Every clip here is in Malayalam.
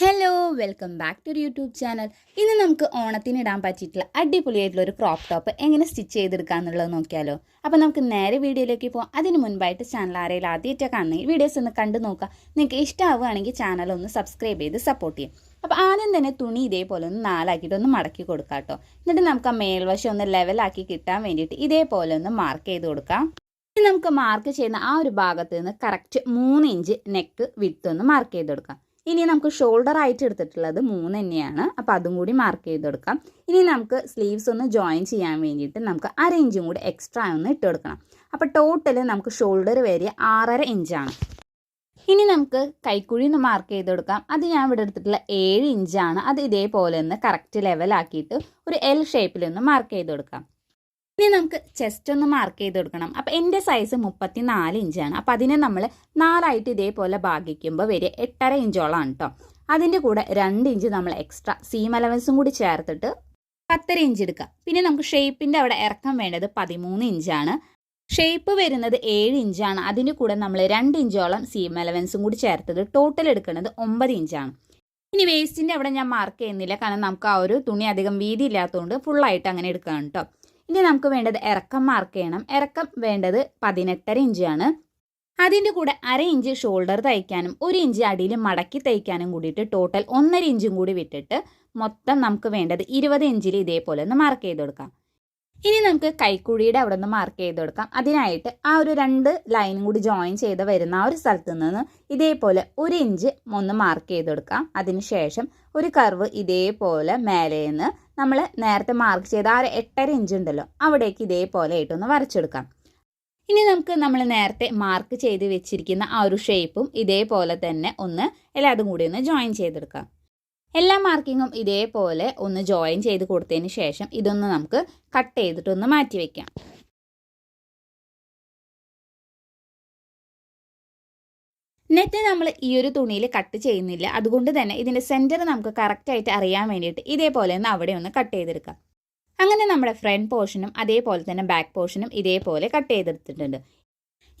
Hello welcome back to YouTube channel ഇന്ന് നമുക്ക് ഓണത്തിന് ഇടാൻ പറ്റിയിട്ടുള്ള അടിപൊളിയായിട്ടുള്ള ഒരു ക്രോപ്പ് ടോപ്പ് എങ്ങനെ സ്റ്റിച്ച് ചെയ്തെടുക്കുക എന്നുള്ളത് നോക്കിയാലോ. അപ്പോൾ നമുക്ക് നേരെ വീഡിയോയിലേക്ക് പോകാം അതിന് മുൻപായിട്ട് ചാനൽ ആരെങ്കിലും ആദ്യമായിട്ടൊക്കെ കാണുന്നെങ്കിൽ വീഡിയോസ് ഒന്ന് കണ്ടു നോക്കുക. നിങ്ങൾക്ക് ഇഷ്ടമാവുകയാണെങ്കിൽ ചാനൽ ഒന്ന് സബ്സ്ക്രൈബ് ചെയ്ത് സപ്പോർട്ട് ചെയ്യും. അപ്പോൾ ആദ്യം തന്നെ തുണി ഇതേപോലെ ഒന്ന് നാലാക്കിയിട്ട് ഒന്ന് മടക്കി കൊടുക്കാം കേട്ടോ. എന്നിട്ട് നമുക്ക് ആ മേൽവശം ഒന്ന് ലെവലാക്കി കിട്ടാൻ വേണ്ടിയിട്ട് ഇതേപോലെ ഒന്ന് മാർക്ക് ചെയ്ത് കൊടുക്കാം. ഇനി നമുക്ക് മാർക്ക് ചെയ്യുന്ന ആ ഒരു ഭാഗത്ത് നിന്ന് കറക്റ്റ് മൂന്ന് ഇഞ്ച് നെക്ക് വിത്ത് ഒന്ന് മാർക്ക് ചെയ്ത് കൊടുക്കാം. ഇനി നമുക്ക് ഷോൾഡർ ആയിട്ട് എടുത്തിട്ടുള്ളത് മൂന്ന് തന്നെയാണ്. അപ്പോൾ അതും കൂടി മാർക്ക് ചെയ്ത് കൊടുക്കാം. ഇനി നമുക്ക് സ്ലീവ്സ് ഒന്ന് ജോയിൻ ചെയ്യാൻ വേണ്ടിയിട്ട് നമുക്ക് അര ഇഞ്ചും കൂടി എക്സ്ട്രാ ഒന്ന് ഇട്ട് കൊടുക്കണം. അപ്പോൾ ടോട്ടൽ നമുക്ക് ഷോൾഡർ വരെ ആറര ഇഞ്ചാണ് ഇനി നമുക്ക് കൈക്കുഴി ഒന്ന് മാർക്ക് ചെയ്ത് കൊടുക്കാം. അത് ഞാൻ ഇവിടെ എടുത്തിട്ടുള്ള ഏഴ് ഇഞ്ചാണ് അത് ഇതേപോലെ ഒന്ന് കറക്റ്റ് ലെവലാക്കിയിട്ട് ഒരു എൽ ഷേപ്പിലൊന്ന് മാർക്ക് ചെയ്ത് കൊടുക്കാം. ഇനി നമുക്ക് ചെസ്റ്റ് ഒന്ന് മാർക്ക് ചെയ്ത് കൊടുക്കണം. അപ്പോൾ എന്റെ സൈസ് മുപ്പത്തി നാല് ഇഞ്ചാണ് അപ്പോൾ അതിനെ നമ്മൾ നാലായിട്ട് ഇതേപോലെ ഭാഗിക്കുമ്പോൾ വരെ എട്ടര ഇഞ്ചോളാണ് കേട്ടോ അതിന്റെ കൂടെ രണ്ട് ഇഞ്ച് നമ്മൾ എക്സ്ട്രാ സീം അലവൻസും കൂടി ചേർത്തിട്ട് പത്തര ഇഞ്ച് എടുക്കുക. പിന്നെ നമുക്ക് ഷേപ്പിന്റെ അവിടെ ഇറക്കം വേണ്ടത് പതിമൂന്ന് ഇഞ്ചാണ് ഷേപ്പ് വരുന്നത് ഏഴ് ഇഞ്ചാണ് അതിന്റെ കൂടെ നമ്മൾ രണ്ട് ഇഞ്ചോളം സീം അലവൻസും കൂടി ചേർത്തത് ടോട്ടൽ എടുക്കുന്നത് ഒമ്പത് ഇഞ്ചാണ് ഇനി വേസ്റ്റിന്റെ അവിടെ ഞാൻ മാർക്ക് ചെയ്യുന്നില്ല. കാരണം നമുക്ക് ആ ഒരു തുണി അധികം വീതി ഇല്ലാത്തതുകൊണ്ട് ഫുള്ളായിട്ട് അങ്ങനെ എടുക്കുകയാണ് കേട്ടോ ഇനി നമുക്ക് വേണ്ടത് ഇറക്കം മാർക്ക് ചെയ്യണം. ഇറക്കം വേണ്ടത് പതിനെട്ടര ഇഞ്ചാണ് അതിന്റെ കൂടെ അര ഇഞ്ച് ഷോൾഡർ തയ്ക്കാനും ഒരു ഇഞ്ച് അടിയിൽ മടക്കി തയ്ക്കാനും കൂടിയിട്ട് ടോട്ടൽ ഒന്നര ഇഞ്ചും കൂടി വിട്ടിട്ട് മൊത്തം നമുക്ക് വേണ്ടത് ഇരുപത് ഇഞ്ചിൽ ഇതേപോലെ ഒന്ന് മാർക്ക് ചെയ്ത് കൊടുക്കാം. ഇനി നമുക്ക് കൈക്കുഴിയുടെ അവിടെ നിന്ന് മാർക്ക് ചെയ്ത് കൊടുക്കാം. അതിനായിട്ട് ആ ഒരു രണ്ട് ലൈനും കൂടി ജോയിൻ ചെയ്ത് വരുന്ന ആ ഒരു സ്ഥലത്ത് നിന്ന് ഇതേപോലെ ഒരു ഇഞ്ച് ഒന്ന് മാർക്ക് ചെയ്ത് കൊടുക്കാം. അതിനുശേഷം ഒരു കർവ് ഇതേപോലെ മേലേന്ന് നമ്മൾ നേരത്തെ മാർക്ക് ചെയ്ത ആ ഒരു എട്ടര ഇഞ്ച് ഉണ്ടല്ലോ അവിടേക്ക് ഇതേപോലെ ആയിട്ടൊന്ന് വരച്ചെടുക്കാം. ഇനി നമുക്ക് നമ്മൾ നേരത്തെ മാർക്ക് ചെയ്ത് വെച്ചിരിക്കുന്ന ആ ഒരു ഷേപ്പും ഇതേപോലെ തന്നെ ഒന്ന് എല്ലാതും കൂടി ഒന്ന് ജോയിൻ ചെയ്തെടുക്കാം. എല്ലാ മാർക്കിങ്ങും ഇതേപോലെ ഒന്ന് ജോയിൻ ചെയ്ത് കൊടുത്തതിന് ശേഷം ഇതൊന്ന് നമുക്ക് കട്ട് ചെയ്തിട്ടൊന്ന് മാറ്റി വയ്ക്കാം നെറ്റ് നമ്മൾ ഈ ഒരു തുണിയിൽ കട്ട് ചെയ്യുന്നില്ല. അതുകൊണ്ട് തന്നെ ഇതിന്റെ സെന്റർ നമുക്ക് കറക്റ്റായിട്ട് അറിയാൻ വേണ്ടിയിട്ട് ഇതേപോലെ ഒന്ന് അവിടെ ഒന്ന് കട്ട് ചെയ്തെടുക്കാം. അങ്ങനെ നമ്മുടെ ഫ്രണ്ട് പോർഷനും അതേപോലെ തന്നെ ബാക്ക് പോർഷനും ഇതേപോലെ കട്ട് ചെയ്തെടുത്തിട്ടുണ്ട്.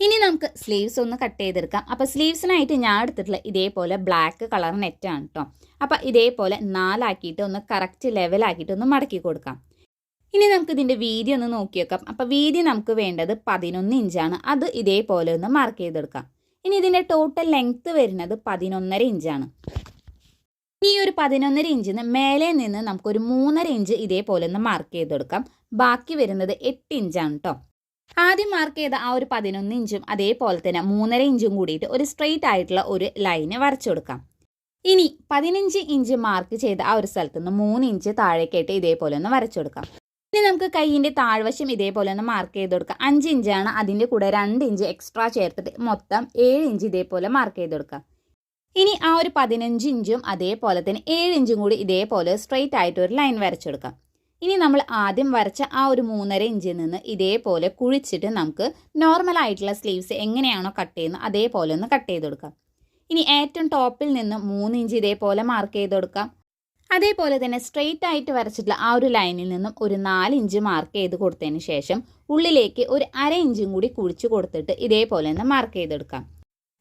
ഇനി നമുക്ക് സ്ലീവ്സ് ഒന്ന് കട്ട് ചെയ്തെടുക്കാം. അപ്പോൾ സ്ലീവ്സിനായിട്ട് ഞാൻ എടുത്തിട്ടുള്ള ഇതേപോലെ ബ്ലാക്ക് കളർ നെറ്റാണ് കേട്ടോ അപ്പോൾ ഇതേപോലെ നാലാക്കിയിട്ട് ഒന്ന് കറക്റ്റ് ലെവലാക്കിയിട്ട് ഒന്ന് മടക്കി കൊടുക്കാം. ഇനി നമുക്ക് ഇതിന്റെ വീതി ഒന്ന് നോക്കി വെക്കാം അപ്പോൾ വീതി നമുക്ക് വേണ്ടത് പതിനൊന്ന് ഇഞ്ചാണ് അത് ഇതേപോലെ ഒന്ന് മാർക്ക് ചെയ്തെടുക്കാം. ഇനി ഇതിന്റെ ടോട്ടൽ ലെങ്ത്ത് വരുന്നത് പതിനൊന്നര ഇഞ്ചാണ് ഈ ഒരു പതിനൊന്നര ഇഞ്ചിന് മേലെ നിന്ന് നമുക്കൊരു മൂന്നര ഇഞ്ച് ഇതേപോലെ ഒന്ന് മാർക്ക് ചെയ്തെടുക്കാം. ബാക്കി വരുന്നത് എട്ട് ഇഞ്ചാണ് കേട്ടോ ആദ്യം മാർക്ക് ചെയ്ത ആ ഒരു പതിനൊന്ന് ഇഞ്ചും അതേപോലെ തന്നെ മൂന്നര ഇഞ്ചും കൂടിയിട്ട് ഒരു സ്ട്രെയിറ്റ് ആയിട്ടുള്ള ഒരു ലൈന് വരച്ചു കൊടുക്കാം ഇനി പതിനഞ്ച് ഇഞ്ച് മാർക്ക് ചെയ്ത ആ ഒരു സ്ഥലത്ത് നിന്ന് മൂന്ന് ഇഞ്ച് താഴേക്കായിട്ട് ഇതേപോലെ ഒന്ന് വരച്ചു കൊടുക്കാം ഇനി നമുക്ക് കൈയിന്റെ താഴ്വശം ഇതേപോലെ ഒന്ന് മാർക്ക് ചെയ്ത് കൊടുക്കാം. അഞ്ച് ഇഞ്ചാണ് അതിന്റെ കൂടെ രണ്ട് ഇഞ്ച് എക്സ്ട്രാ ചേർത്തിട്ട് മൊത്തം ഏഴ് ഇഞ്ച് ഇതേപോലെ മാർക്ക് ചെയ്ത് കൊടുക്കാം. ഇനി ആ ഒരു പതിനഞ്ച് ഇഞ്ചും അതേപോലെ തന്നെ ഏഴ് ഇഞ്ചും കൂടി ഇതേപോലെ സ്ട്രെയിറ്റ് ആയിട്ട് ഒരു ലൈൻ വരച്ചെടുക്കാം ഇനി നമ്മൾ ആദ്യം വരച്ച ആ ഒരു മൂന്നര ഇഞ്ചിൽ നിന്ന് ഇതേപോലെ കുഴിച്ചിട്ട് നമുക്ക് നോർമൽ ആയിട്ടുള്ള സ്ലീവ്സ് എങ്ങനെയാണോ കട്ട് ചെയ്യുന്നത് അതേപോലെ ഒന്ന് കട്ട് ചെയ്ത് കൊടുക്കാം. ഇനി ഏറ്റവും ടോപ്പിൽ നിന്ന് മൂന്ന് ഇഞ്ച് ഇതേപോലെ മാർക്ക് ചെയ്ത് കൊടുക്കാം. അതേപോലെ തന്നെ സ്ട്രെയിറ്റ് ആയിട്ട് വരച്ചിട്ടുള്ള ആ ഒരു ലൈനിൽ നിന്നും ഒരു നാല് ഇഞ്ച് മാർക്ക് ചെയ്ത് കൊടുത്തതിന് ശേഷം ഉള്ളിലേക്ക് ഒരു അര ഇഞ്ചും കൂടി കുഴിച്ച് കൊടുത്തിട്ട് ഇതേപോലെ ഒന്ന് മാർക്ക് ചെയ്തെടുക്കാം.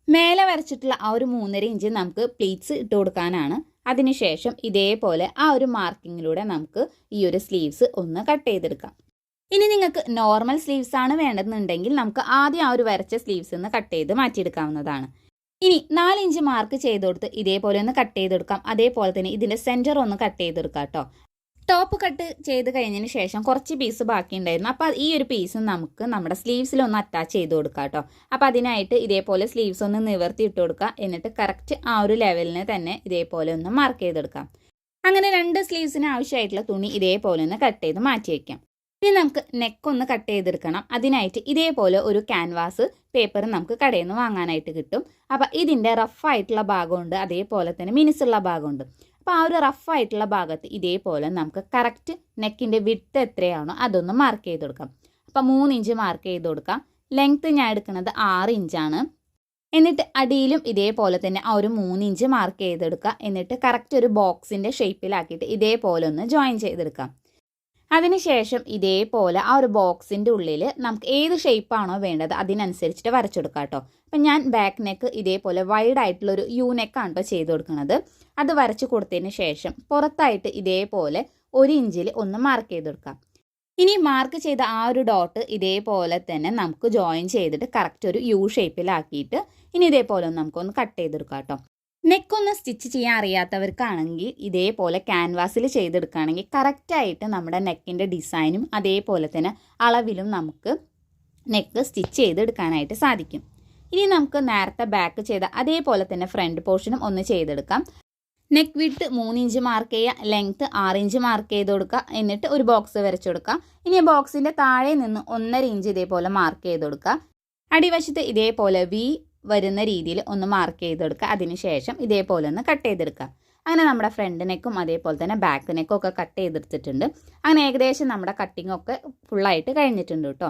മേലെ വരച്ചിട്ടുള്ള ആ ഒരു മൂന്നര ഇഞ്ച് നമുക്ക് പ്ലീറ്റ്സ് ഇട്ട് കൊടുക്കാനാണ്. അതിനുശേഷം ഇതേപോലെ ആ ഒരു മാർക്കിങ്ങിലൂടെ നമുക്ക് ഈ ഒരു സ്ലീവ്സ് ഒന്ന് കട്ട് ചെയ്തെടുക്കാം. ഇനി നിങ്ങൾക്ക് നോർമൽ സ്ലീവ്സ് ആണ് വേണ്ടതെന്നുണ്ടെങ്കിൽ നമുക്ക് ആദ്യം ആ ഒരു വരച്ച സ്ലീവ്സ് ഒന്ന് കട്ട് ചെയ്ത് മാറ്റിയെടുക്കാവുന്നതാണ്. ഇനി നാലിഞ്ച് മാർക്ക് ചെയ്ത് ഇതേപോലെ ഒന്ന് കട്ട് ചെയ്തെടുക്കാം. അതേപോലെ തന്നെ ഇതിന്റെ സെന്റർ ഒന്ന് കട്ട് ചെയ്തെടുക്കാം കേട്ടോ ടോപ്പ് കട്ട് ചെയ്ത് കഴിഞ്ഞതിന് ശേഷം കുറച്ച് പീസ് ബാക്കി ഉണ്ടായിരുന്നു. അപ്പോൾ ഈ ഒരു പീസ് നമുക്ക് നമ്മുടെ സ്ലീവ്സിൽ ഒന്ന് അറ്റാച്ച് ചെയ്ത് കൊടുക്കാം കേട്ടോ അപ്പോൾ അതിനായിട്ട് ഇതേപോലെ സ്ലീവ്സ് ഒന്ന് നിവർത്തി ഇട്ട് കൊടുക്കുക എന്നിട്ട് കറക്റ്റ് ആ ഒരു ലെവലിന് തന്നെ ഇതേപോലെ ഒന്ന് മാർക്ക് ചെയ്തെടുക്കാം. അങ്ങനെ രണ്ട് സ്ലീവ്സിന് ആവശ്യമായിട്ടുള്ള തുണി ഇതേപോലെ ഒന്ന് കട്ട് ചെയ്ത് മാറ്റി വയ്ക്കാം ഇനി നമുക്ക് നെക്ക് ഒന്ന് കട്ട് ചെയ്തെടുക്കണം. അതിനായിട്ട് ഇതേപോലെ ഒരു ക്യാൻവാസ് പേപ്പർ നമുക്ക് കടയിൽ നിന്ന് വാങ്ങാനായിട്ട് കിട്ടും. അപ്പോൾ ഇതിന്റെ റഫായിട്ടുള്ള ഭാഗമുണ്ട് അതേപോലെ തന്നെ മിനുസുള്ള ഭാഗമുണ്ട്. അപ്പോൾ ആ ഒരു റഫായിട്ടുള്ള ഭാഗത്ത് ഇതേപോലെ നമുക്ക് കറക്റ്റ് നെക്കിന്റെ വിട്ട് എത്രയാണോ അതൊന്ന് മാർക്ക് ചെയ്ത് കൊടുക്കാം. അപ്പോൾ മൂന്ന് ഇഞ്ച് മാർക്ക് ചെയ്ത് കൊടുക്കാം. ലെങ്ത്ത് ഞാൻ എടുക്കുന്നത് ആറ് ഇഞ്ചാണ് എന്നിട്ട് അടിയിലും ഇതേപോലെ തന്നെ ആ ഒരു മൂന്ന് ഇഞ്ച് മാർക്ക് ചെയ്തെടുക്കുക. എന്നിട്ട് കറക്റ്റ് ഒരു ബോക്സിന്റെ ഷേപ്പിലാക്കിയിട്ട് ഇതേപോലെ ഒന്ന് ജോയിൻ ചെയ്തെടുക്കാം. അതിനുശേഷം ഇതേപോലെ ആ ഒരു ബോക്സിന്റെ ഉള്ളിൽ നമുക്ക് ഏത് ഷേപ്പാണോ വേണ്ടത് അതിനനുസരിച്ചിട്ട് വരച്ചെടുക്കാം കേട്ടോ. അപ്പം ഞാൻ ബാക്ക് നെക്ക് ഇതേപോലെ വൈഡ് ആയിട്ടുള്ളൊരു യു നെക്കാണ് കേട്ടോ ചെയ്ത് കൊടുക്കുന്നത് അത് വരച്ച് കൊടുത്തതിന് ശേഷം പുറത്തായിട്ട് ഇതേപോലെ ഒരു ഇഞ്ചിൽ ഒന്ന് മാർക്ക് ചെയ്ത് കൊടുക്കാം ഇനി മാർക്ക് ചെയ്ത ആ ഒരു ഡോട്ട് ഇതേപോലെ തന്നെ നമുക്ക് ജോയിൻ ചെയ്തിട്ട് കറക്റ്റ് ഒരു യു ഷേപ്പിലാക്കിയിട്ട് ഇനി ഇതേപോലെ നമുക്കൊന്ന് കട്ട് ചെയ്തെടുക്കാം കേട്ടോ നെക്കൊന്ന് സ്റ്റിച്ച് ചെയ്യാൻ അറിയാത്തവർക്കാണെങ്കിൽ ഇതേപോലെ ക്യാൻവാസിൽ ചെയ്തെടുക്കുകയാണെങ്കിൽ കറക്റ്റായിട്ട് നമ്മുടെ നെക്കിന്റെ ഡിസൈനും അതേപോലെ തന്നെ അളവിലും നമുക്ക് നെക്ക് സ്റ്റിച്ച് ചെയ്തെടുക്കാനായിട്ട് സാധിക്കും. ഇനി നമുക്ക് നേരത്തെ ബാക്ക് ചെയ്ത അതേപോലെ തന്നെ ഫ്രണ്ട് പോർഷനും ഒന്ന് ചെയ്തെടുക്കാം. നെക്ക് വിട്ട് മൂന്നിഞ്ച് മാർക്ക് ചെയ്യുക ലെങ്ത്ത് ഇഞ്ച് മാർക്ക് ചെയ്ത് കൊടുക്കുക എന്നിട്ട് ഒരു ബോക്സ് വരച്ചു കൊടുക്കുക. ഇനി ബോക്സിന്റെ താഴെ നിന്ന് ഒന്നര ഇഞ്ച് ഇതേപോലെ മാർക്ക് ചെയ്ത് കൊടുക്കുക. അടിവശത്ത് ഇതേപോലെ വി വരുന്ന രീതിയിൽ ഒന്ന് മാർക്ക് ചെയ്തെടുക്കുക. അതിനുശേഷം ഇതേപോലെ ഒന്ന് കട്ട് ചെയ്തെടുക്കുക. അങ്ങനെ നമ്മുടെ ഫ്രണ്ട് നെക്കും അതേപോലെ തന്നെ ബാക്ക് നെക്കും ഒക്കെ കട്ട് ചെയ്തെടുത്തിട്ടുണ്ട്. അങ്ങനെ ഏകദേശം നമ്മുടെ കട്ടിംഗ് ഒക്കെ ഫുള്ളായിട്ട് കഴിഞ്ഞിട്ടുണ്ട് കേട്ടോ.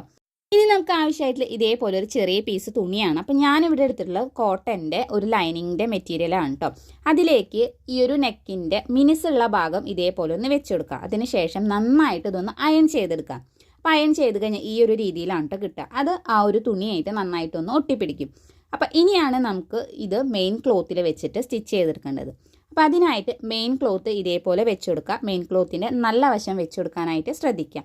ഇനി നമുക്ക് ആവശ്യമായിട്ടുള്ള ഇതേപോലെ ഒരു ചെറിയ പീസ് തുണിയാണ്. അപ്പം ഞാനിവിടെ എടുത്തിട്ടുള്ള കോട്ടന്റെ ഒരു ലൈനിങ്ങിന്റെ മെറ്റീരിയലാണ് കേട്ടോ അതിലേക്ക് ഈ ഒരു നെക്കിന്റെ മിനിസുള്ള ഭാഗം ഇതേപോലെ ഒന്ന് വെച്ചെടുക്കുക. അതിനുശേഷം നന്നായിട്ട് ഇതൊന്ന് അയൺ ചെയ്തെടുക്കുക. അപ്പം അയൺ ചെയ്ത് കഴിഞ്ഞാൽ ഈ ഒരു രീതിയിലാണ് കേട്ടോ കിട്ടുക. അത് ആ ഒരു തുണിയായിട്ട് നന്നായിട്ടൊന്ന് ഒട്ടിപ്പിടിക്കും. അപ്പോൾ ഇനിയാണ് നമുക്ക് ഇത് മെയിൻ ക്ലോത്തിൽ വെച്ചിട്ട് സ്റ്റിച്ച് ചെയ്തെടുക്കേണ്ടത്. അപ്പോൾ അതിനായിട്ട് മെയിൻ ക്ലോത്ത് ഇതേപോലെ വെച്ച് കൊടുക്കുക മെയിൻ ക്ലോത്തിന്റെ നല്ല വശം വെച്ച് കൊടുക്കാനായിട്ട് ശ്രദ്ധിക്കുക.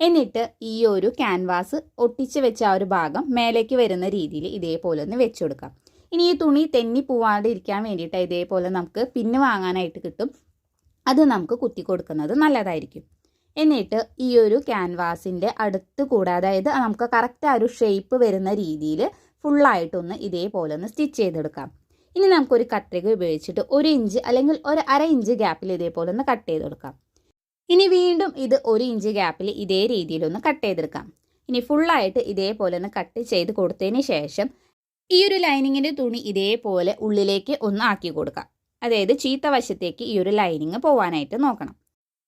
എന്നിട്ട് ഈ ഒരു ക്യാൻവാസ് ഒട്ടിച്ച് വെച്ച ആ ഒരു ഭാഗം മേലേക്ക് വരുന്ന രീതിയിൽ ഇതേപോലെ ഒന്ന് വെച്ച് കൊടുക്കാം ഇനി ഈ തുണി തെന്നി പോവാതെ ഇരിക്കാൻ വേണ്ടിയിട്ട് ഇതേപോലെ നമുക്ക് പിന്ന് വാങ്ങാനായിട്ട് കിട്ടും. അത് നമുക്ക് കുത്തി കൊടുക്കുന്നത് നല്ലതായിരിക്കും. എന്നിട്ട് ഈ ഒരു ക്യാൻവാസിന്റെ അടുത്ത് കൂടെ അതായത് നമുക്ക് കറക്റ്റ് ആ ഒരു ഷേപ്പ് വരുന്ന രീതിയിൽ ഫുള്ളായിട്ടൊന്ന് ഇതേപോലെ ഒന്ന് സ്റ്റിച്ച് ചെയ്തെടുക്കാം. ഇനി നമുക്കൊരു കത്രിക ഉപയോഗിച്ചിട്ട് ഒരു ഇഞ്ച് അല്ലെങ്കിൽ ഒരു അര ഇഞ്ച് ഗ്യാപ്പിൽ ഇതേപോലെ ഒന്ന് കട്ട് ചെയ്തെടുക്കാം. ഇനി വീണ്ടും ഇത് ഒരു ഇഞ്ച് ഗ്യാപ്പിൽ ഇതേ രീതിയിലൊന്ന് കട്ട് ചെയ്തെടുക്കാം. ഇനി ഫുള്ളായിട്ട് ഇതേപോലെ ഒന്ന് കട്ട് ചെയ്ത് കൊടുത്തതിന് ശേഷം ഈ ഒരു ലൈനിങ്ങിന്റെ തുണി ഇതേപോലെ ഉള്ളിലേക്ക് ഒന്ന് ആക്കി കൊടുക്കാം. അതായത് ചീത്ത വശത്തേക്ക് ഈ ഒരു ലൈനിങ് പോവാനായിട്ട് നോക്കണം.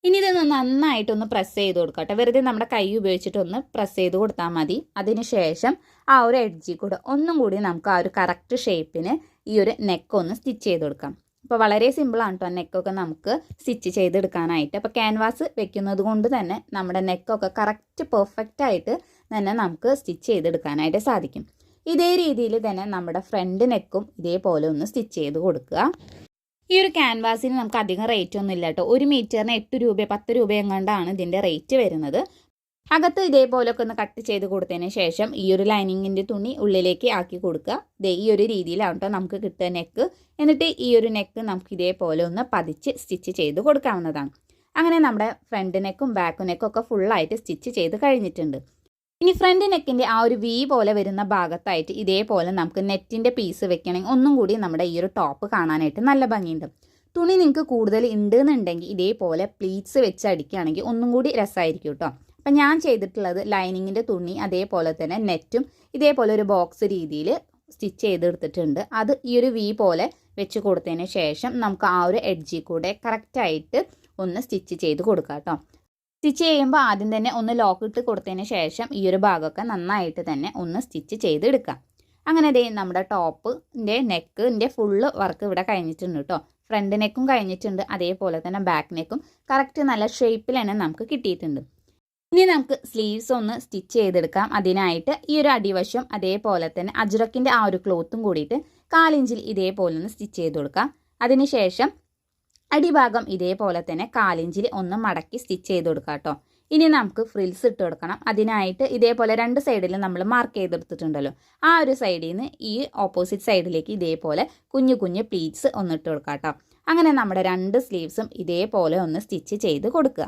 ഇനി ഇതൊന്ന് നന്നായിട്ടൊന്ന് പ്രസ് ചെയ്ത് കൊടുക്കുക കേട്ടോ വെറുതെ നമ്മുടെ കൈ ഉപയോഗിച്ചിട്ടൊന്ന് പ്രസ് ചെയ്ത് കൊടുത്താൽ മതി. അതിനുശേഷം ആ ഒരു എഡ്ജിൽ കൂടെ ഒന്നും കൂടി നമുക്ക് ആ ഒരു കറക്റ്റ് ഷേപ്പിന് ഈ ഒരു നെക്ക് ഒന്ന് സ്റ്റിച്ച് ചെയ്ത് കൊടുക്കാം. അപ്പോൾ വളരെ സിമ്പിളാണ് കേട്ടോ നെക്കൊക്കെ നമുക്ക് സ്റ്റിച്ച് ചെയ്തെടുക്കാനായിട്ട് അപ്പോൾ ക്യാൻവാസ് വെക്കുന്നത് കൊണ്ട് തന്നെ നമ്മുടെ നെക്കൊക്കെ കറക്റ്റ് പെർഫെക്റ്റ് ആയിട്ട് തന്നെ നമുക്ക് സ്റ്റിച്ച് ചെയ്തെടുക്കാനായിട്ട് സാധിക്കും. ഇതേ രീതിയിൽ തന്നെ നമ്മുടെ ഫ്രണ്ട് നെക്കും ഇതേപോലെ ഒന്ന് സ്റ്റിച്ച് ചെയ്ത് കൊടുക്കുക. ഈ ഒരു ക്യാൻവാസിന് നമുക്ക് അധികം റേറ്റ് ഒന്നും ഇല്ല കേട്ടോ ഒരു മീറ്ററിന് എട്ട് രൂപ പത്ത് രൂപ എങ്ങാണ്ടാണ് ഇതിന്റെ റേറ്റ് വരുന്നത്. അകത്ത് ഇതേപോലൊക്കെ ഒന്ന് കട്ട് ചെയ്ത് കൊടുത്തതിന് ശേഷം ഈ ഒരു ലൈനിങ്ങിന്റെ തുണി ഉള്ളിലേക്ക് ആക്കി കൊടുക്കുക. ദേ ഈ ഒരു രീതിയിലാണ് കേട്ടോ നമുക്ക് കിട്ടുക നെക്ക് എന്നിട്ട് ഈ ഒരു നെക്ക് നമുക്ക് ഇതേപോലെ ഒന്ന് പതിച്ച് സ്റ്റിച്ച് ചെയ്ത് കൊടുക്കാവുന്നതാണ്. അങ്ങനെ നമ്മുടെ ഫ്രണ്ട് നെക്കും ബാക്ക് നെക്കും ഒക്കെ ഫുള്ളായിട്ട് സ്റ്റിച്ച് ചെയ്ത് കഴിഞ്ഞിട്ടുണ്ട്. ഇനി ഫ്രണ്ട് നെക്കിന്റെ ആ ഒരു വി പോലെ വരുന്ന ഭാഗത്തായിട്ട് ഇതേപോലെ നമുക്ക് നെറ്റിന്റെ പീസ് വെക്കണമെങ്കിൽ ഒന്നും കൂടി നമ്മുടെ ഈ ഒരു ടോപ്പ് കാണാനായിട്ട് നല്ല ഭംഗിയുണ്ട്. തുണി നിങ്ങൾക്ക് കൂടുതൽ ഉണ്ട് എന്നുണ്ടെങ്കിൽ ഇതേപോലെ പ്ലീറ്റ്സ് വെച്ച് അടിക്കുകയാണെങ്കിൽ ഒന്നും കൂടി രസമായിരിക്കും കേട്ടോ അപ്പം ഞാൻ ചെയ്തിട്ടുള്ളത് ലൈനിങ്ങിന്റെ തുണി അതേപോലെ തന്നെ നെറ്റും ഇതേപോലെ ഒരു ബോക്സ് രീതിയിൽ സ്റ്റിച്ച് ചെയ്തെടുത്തിട്ടുണ്ട്. അത് ഈ ഒരു വി പോലെ വെച്ച് കൊടുത്തതിന് ശേഷം നമുക്ക് ആ ഒരു എഡ്ജിൽ കൂടെ കറക്റ്റായിട്ട് ഒന്ന് സ്റ്റിച്ച് ചെയ്ത് കൊടുക്കാം കേട്ടോ സ്റ്റിച്ച് ചെയ്യുമ്പോൾ ആദ്യം തന്നെ ഒന്ന് ലോക്ക് ഇട്ട് കൊടുത്തതിന് ശേഷം ഈ ഒരു ഭാഗമൊക്കെ നന്നായിട്ട് തന്നെ ഒന്ന് സ്റ്റിച്ച് ചെയ്തെടുക്കാം അങ്ങനെ ദേ നമ്മുടെ ടോപ്പിന്റെ നെക്കിന്റെ ഫുള്ള് വർക്ക് ഇവിടെ കഴിഞ്ഞിട്ടുണ്ട് കേട്ടോ ഫ്രണ്ട് നെക്കും കഴിഞ്ഞിട്ടുണ്ട് അതേപോലെ തന്നെ ബാക്ക് നെക്കും. കറക്റ്റ് നല്ല ഷേപ്പിൽ തന്നെ നമുക്ക് കിട്ടിയിട്ടുണ്ട്. ഇനി നമുക്ക് സ്ലീവ്സ് ഒന്ന് സ്റ്റിച്ച് ചെയ്തെടുക്കാം. അതിനായിട്ട് ഈ ഒരു അടിവശം അതേപോലെ തന്നെ അജുറക്കിന്റെ ആ ഒരു ക്ലോത്തും കൂടിയിട്ട് കാലിഞ്ചിൽ ഇതേപോലെ ഒന്ന് സ്റ്റിച്ച് ചെയ്ത് കൊടുക്കാം. അതിനുശേഷം അടിഭാഗം ഇതേപോലെ തന്നെ കാലിഞ്ചിൽ ഒന്ന് മടക്കി സ്റ്റിച്ച് ചെയ്ത് കൊടുക്കാം കേട്ടോ. ഇനി നമുക്ക് ഫ്രിൽസ് ഇട്ട് കൊടുക്കണം. അതിനായിട്ട് ഇതേപോലെ രണ്ട് സൈഡിലും നമ്മൾ മാർക്ക് ചെയ്തെടുത്തിട്ടുണ്ടല്ലോ. ആ ഒരു സൈഡിൽ നിന്ന് ഈ ഓപ്പോസിറ്റ് സൈഡിലേക്ക് ഇതേപോലെ കുഞ്ഞു കുഞ്ഞു പ്ലീറ്റ്സ് ഒന്ന് ഇട്ട് കൊടുക്കാം കേട്ടോ. അങ്ങനെ നമ്മുടെ രണ്ട് സ്ലീവ്സും ഇതേപോലെ ഒന്ന് സ്റ്റിച്ച് ചെയ്ത് കൊടുക്കുക.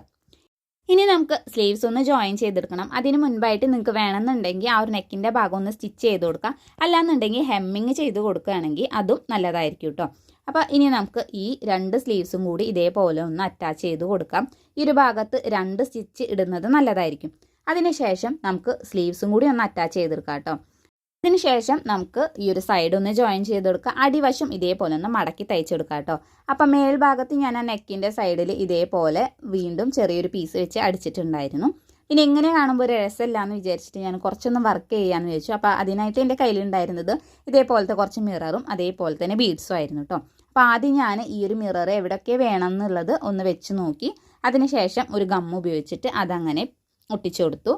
ഇനി നമുക്ക് സ്ലീവ്സ് ഒന്ന് ജോയിൻ ചെയ്തെടുക്കണം. അതിന് മുൻപായിട്ട് നിങ്ങൾക്ക് വേണമെന്നുണ്ടെങ്കിൽ ആ ഒരു നെക്കിന്റെ ഭാഗം ഒന്ന് സ്റ്റിച്ച് ചെയ്ത് കൊടുക്കാം. അല്ലാന്നുണ്ടെങ്കിൽ ഹെമ്മിങ് ചെയ്ത് കൊടുക്കുകയാണെങ്കിൽ അതും നല്ലതായിരിക്കും കേട്ടോ. അപ്പോൾ ഇനി നമുക്ക് ഈ രണ്ട് സ്ലീവ്സും കൂടി ഇതേപോലെ ഒന്ന് അറ്റാച്ച് ചെയ്ത് കൊടുക്കാം. ഈ ഒരു ഭാഗത്ത് രണ്ട് സ്റ്റിച്ച് ഇടുന്നത് നല്ലതായിരിക്കും. അതിനുശേഷം നമുക്ക് സ്ലീവ്സും കൂടി ഒന്ന് അറ്റാച്ച് ചെയ്തെടുക്കാം കേട്ടോ. അതിനുശേഷം നമുക്ക് ഈ ഒരു സൈഡ് ഒന്ന് ജോയിൻ ചെയ്ത് കൊടുക്കുക അടിവശം ഇതേപോലെ ഒന്ന് മടക്കി തയ്ച്ചെടുക്കാം കേട്ടോ. അപ്പം മേൽഭാഗത്ത് ഞാൻ ആ നെക്കിന്റെ സൈഡിൽ ഇതേപോലെ വീണ്ടും ചെറിയൊരു പീസ് വെച്ച് അടിച്ചിട്ടുണ്ടായിരുന്നു. ഇനി എങ്ങനെ കാണുമ്പോൾ ഒരു രസമില്ല എന്ന് വിചാരിച്ചിട്ട് ഞാൻ കുറച്ചൊന്ന് വർക്ക് ചെയ്യാമെന്ന് വിചാരിച്ചു. അപ്പോൾ അതിനായിട്ട് എന്റെ കയ്യിലുണ്ടായിരുന്നത് ഇതേപോലത്തെ കുറച്ച് മിററും അതേപോലെ തന്നെ ബീഡ്സും ആയിരുന്നു കേട്ടോ. അപ്പോൾ ആദ്യം ഞാൻ ഈ ഒരു മിറർ എവിടെയൊക്കെ വേണം എന്നുള്ളത് ഒന്ന് വെച്ച് നോക്കി. അതിനുശേഷം ഒരു ഗം ഉപയോഗിച്ചിട്ട് അതങ്ങനെ ഒട്ടിച്ചു കൊടുത്തു.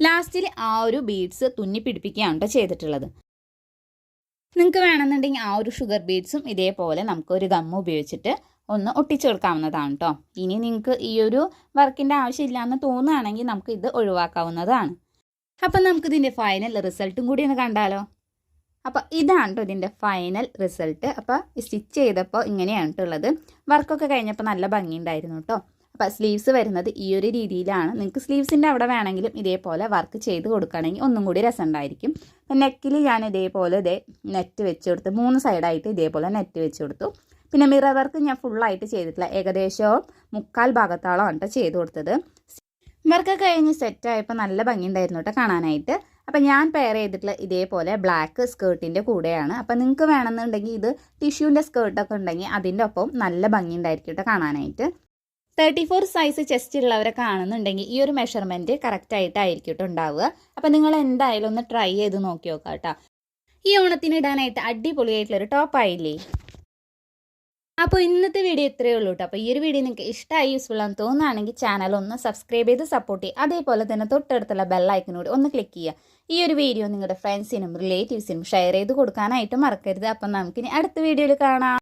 ലാസ്റ്റിൽ ആ ഒരു ബീഡ്സ് തുന്നി പിടിപ്പിക്കുകയാണ് കേട്ടോ ചെയ്തിട്ടുള്ളത്. നിങ്ങൾക്ക് വേണമെന്നുണ്ടെങ്കിൽ ആ ഒരു ഷുഗർ ബീഡ്സും ഇതേപോലെ നമുക്ക് ഒരു ഗം ഉപയോഗിച്ചിട്ട് ഒന്ന് ഒട്ടിച്ചു കൊടുക്കാവുന്നതാണ് കേട്ടോ ഇനി നിങ്ങൾക്ക് ഈ ഒരു വർക്കിന്റെ ആവശ്യമില്ല എന്ന് തോന്നുകയാണെങ്കിൽ നമുക്ക് ഇത് ഒഴിവാക്കാവുന്നതാണ്. അപ്പം നമുക്കിതിന്റെ ഫൈനൽ റിസൾട്ടും കൂടി ഒന്ന് കണ്ടാലോ? അപ്പോൾ ഇതാണ് കേട്ടോ ഇതിന്റെ ഫൈനൽ റിസൾട്ട് അപ്പോൾ സ്റ്റിച്ച് ചെയ്തപ്പോൾ ഇങ്ങനെയാണ് കേട്ടോ ഉള്ളത്. വർക്കൊക്കെ കഴിഞ്ഞപ്പോൾ നല്ല ഭംഗിയുണ്ടായിരുന്നു കേട്ടോ അപ്പോൾ സ്ലീവ്സ് വരുന്നത് ഈ ഒരു രീതിയിലാണ്. നിങ്ങൾക്ക് സ്ലീവ്സിന്റെ അവിടെ വേണമെങ്കിലും ഇതേപോലെ വർക്ക് ചെയ്ത് കൊടുക്കുകയാണെങ്കിൽ ഒന്നും കൂടി രസമുണ്ടായിരിക്കും. നെക്കിൽ ഞാൻ ഇതേപോലെ ഇതേ നെറ്റ് വെച്ച് കൊടുത്ത് മൂന്ന് സൈഡായിട്ട് ഇതേപോലെ നെറ്റ് വെച്ച് കൊടുത്തു. പിന്നെ മിറർ വർക്ക് ഞാൻ ഫുള്ളായിട്ട് ചെയ്തിട്ടില്ല. ഏകദേശം മുക്കാൽ ഭാഗത്തോളം കേട്ടോ ചെയ്ത് കൊടുത്തത്. വർക്ക് കഴിഞ്ഞ് സെറ്റായപ്പോൾ നല്ല ഭംഗിയുണ്ടായിരുന്നു കേട്ടോ കാണാനായിട്ട്. അപ്പം ഞാൻ പെയർ ചെയ്തിട്ടുള്ള ഇതേപോലെ ബ്ലാക്ക് സ്കേർട്ടിന്റെ കൂടെയാണ്. അപ്പം നിങ്ങൾക്ക് വേണമെന്നുണ്ടെങ്കിൽ ഇത് ടിഷ്യൂന്റെ സ്കേർട്ടൊക്കെ ഉണ്ടെങ്കിൽ അതിന്റെ ഒപ്പം നല്ല ഭംഗിയുണ്ടായിരിക്കും കേട്ടോ കാണാനായിട്ട്. തേർട്ടി ഫോർ സൈസ് ചെസ്റ്റ് ഉള്ളവരെ കാണുന്നുണ്ടെങ്കിൽ ഈ ഒരു മെഷർമെന്റ് കറക്റ്റായിട്ടായിരിക്കും കേട്ടോ ഉണ്ടാവുക. അപ്പം നിങ്ങൾ എന്തായാലും ഒന്ന് ട്രൈ ചെയ്ത് നോക്കി നോക്കാം കേട്ടോ ഈ ഓണത്തിന് ഇടാനായിട്ട് അടിപൊളിയായിട്ടുള്ളൊരു ടോപ്പായില്ലേ അപ്പോൾ ഇന്നത്തെ വീഡിയോ ഇത്രയേ ഉള്ളൂ കേട്ടോ അപ്പോൾ ഈ ഒരു വീഡിയോ നിങ്ങൾക്ക് ഇഷ്ടമായി യൂസ്ഫുൾ ആണെന്ന് തോന്നുകയാണെങ്കിൽ ചാനൽ ഒന്ന് സബ്സ്ക്രൈബ് ചെയ്ത് സപ്പോർട്ട് ചെയ്യുക. അതേപോലെ തന്നെ തൊട്ടടുത്തുള്ള ബെല്ലൈക്കനോട് ഒന്ന് ക്ലിക്ക് ചെയ്യുക. ഈ ഒരു വീഡിയോ നിങ്ങളുടെ ഫ്രണ്ട്സിനും റിലേറ്റീവ്സിനും ഷെയർ ചെയ്ത് കൊടുക്കാനായിട്ട് മറക്കരുത്. അപ്പം നമുക്കിനി അടുത്ത വീഡിയോയിൽ കാണാം.